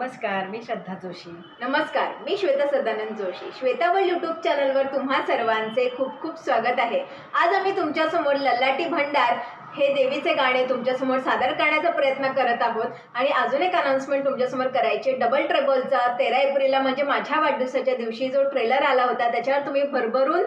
नमस्कार मी श्रद्धा जोशी. नमस्कार मी श्वेता सदानंद जोशी. श्वेतावळ यूट्यूब चॅनलवर तुम्हा सर्वांचे खूप खूप स्वागत आहे. आज आम्ही तुमच्यासमोर लल्लाटी भंडार हे देवीचे गाणे तुमच्यासमोर सादर करण्याचा प्रयत्न करत आहोत. आणि अजून एक अनाउन्समेंट तुमच्यासमोर करायची. डबल ट्रबलचा तेरा एप्रिलला म्हणजे माझ्या वाढदिवसाच्या दिवशी जो ट्रेलर आला होता त्याच्यावर तुम्ही भरभरून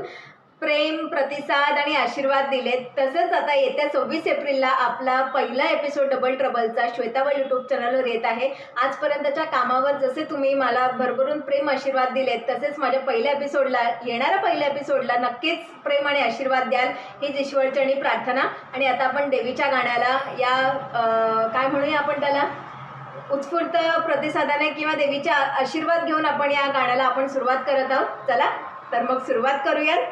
प्रेम प्रतिसाद आणि आशीर्वाद दिलेत. तसंच आता येत्या सव्वीस एप्रिलला आपला पहिला एपिसोड डबल ट्रबलचा श्वेतावळ यूट्यूब चॅनलवर येत आहे. आजपर्यंतच्या कामावर जसे तुम्ही मला भरभरून प्रेम आशीर्वाद दिलेत तसेच माझ्या पहिल्या एपिसोडला येणाऱ्या पहिल्या एपिसोडला नक्कीच प्रेम आणि आशीर्वाद द्याल हीच ईश्वरचरणी प्रार्थना. आणि आता आपण देवीच्या गाण्याला या काय म्हणूया आपण त्याला? उत्स्फूर्त प्रतिसादाने किंवा देवीच्या आशीर्वाद घेऊन आपण या गाण्याला आपण सुरुवात करत आहोत. चला तर मग सुरुवात करूयात.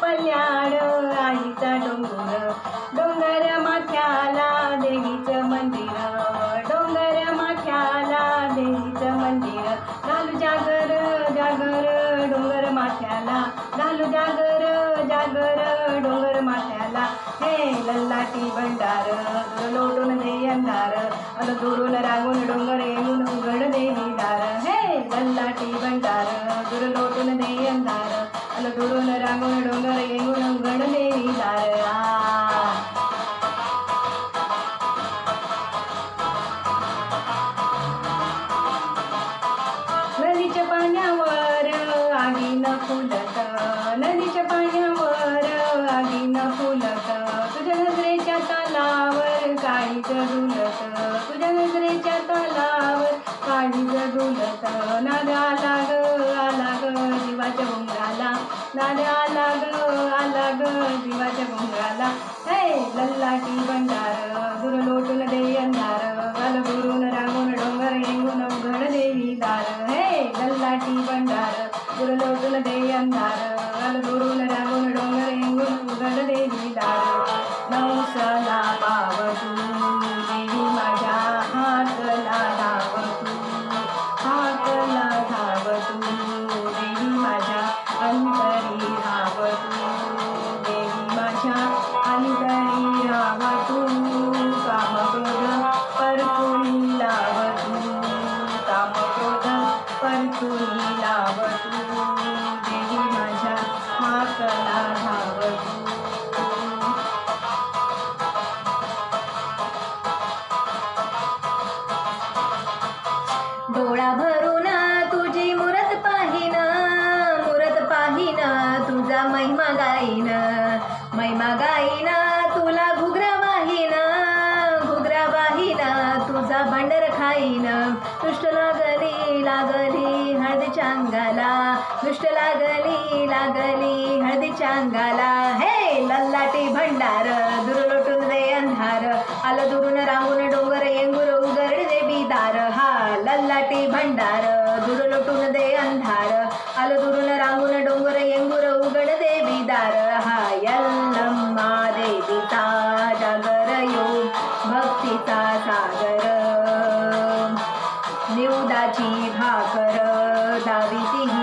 पल्याड आईचा डोंगर डोंगर माथ्याला देवीचं मंदिर डोंगर माथ्याला देवीचं मंदिर. घालू जागर जागर डोंगर माथ्याला घालू जागर जागर डोंगर माथ्याला हे लल्लाटी भंडार लोटून दे अंधार. अन दुरून रागून डोंगर येऊन उघड देवी दार हे लल्लाटी भंडार दूर लोटून दे अंधार. अन दुरून रांगून डोंगर येऊन उघड देवी नदीच्या पाण्यावर आगी न फुलत नदीच्या पाण्यावर आगीन फुलत तुझ्या नजरेच्या तालावर काळीच डुलत लल्लाटी भंडार दूर लोटून दे अंधार गाल गुरून रांगून डोंगर येऊन उघड देवी दार हे लल्लाटी भंडार दूर लोटून दे अंधार गाल गुरून रांगून डोंगर परतुनी लाव तू देवी माझ्या माकला धाव तू डोळा भरून लागली अंगाला. हे लल्लाटी भंडार दूर लोटून दे अंधार. आलं दुरून रांगून डोंगर येंगुर उघड देवी दार हा लल्लाटी भंडार दूर लोटून दे अंधार. आलं दुरून रांगून डोंगर येंगुर उघड दे बिदार. हा यल्लम्मा देवीचा जागर योग भक्तीचा सागर. निवदाची भाकर दावितीही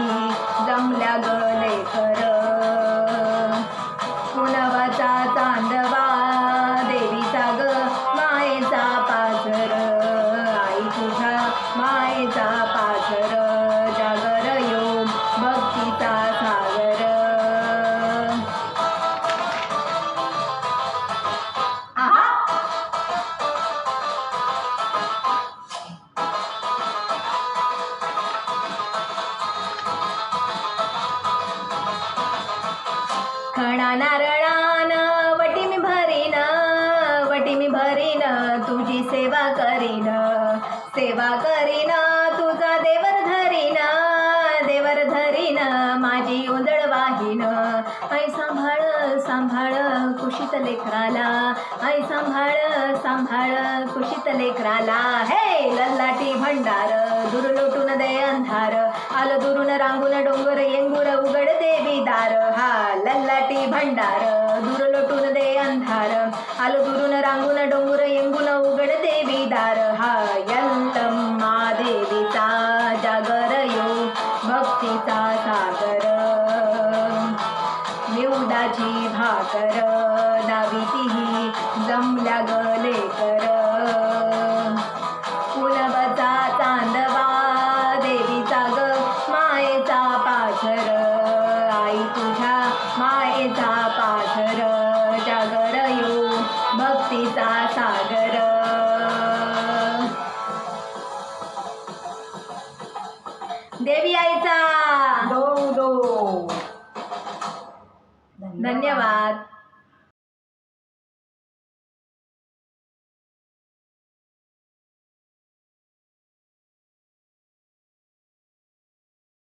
नारळान वटी मी भरीन वटी मी भरीन तुझी सेवा करीन. सेवा करीन तुझा देवर धरीन देवर धरीन माझी उजळ वाहीन. ऐ सांभाळ सांभाळ कुशीत लेकराला. आई सांभाळ सांभाळ कुशीत लेकराला. हे लल्लाटी भंडार दूर लोटून दे अंधार. आलं दुरून रांगून डोंगर येंगुर उघड देवी दार. हा लल्लाटी भंडार दूर लोटून दे अंधार आलं दुरून रांगून डोंगर येंगून उघड देवी दार हा यल्लम्मा देवीचा जागर यो भक्तीचा सागर. निवडाची भाकर दावितीही जमल्या गले कर भक्तीचा सागर. देवी आईचा. दो दो धन्यवाद.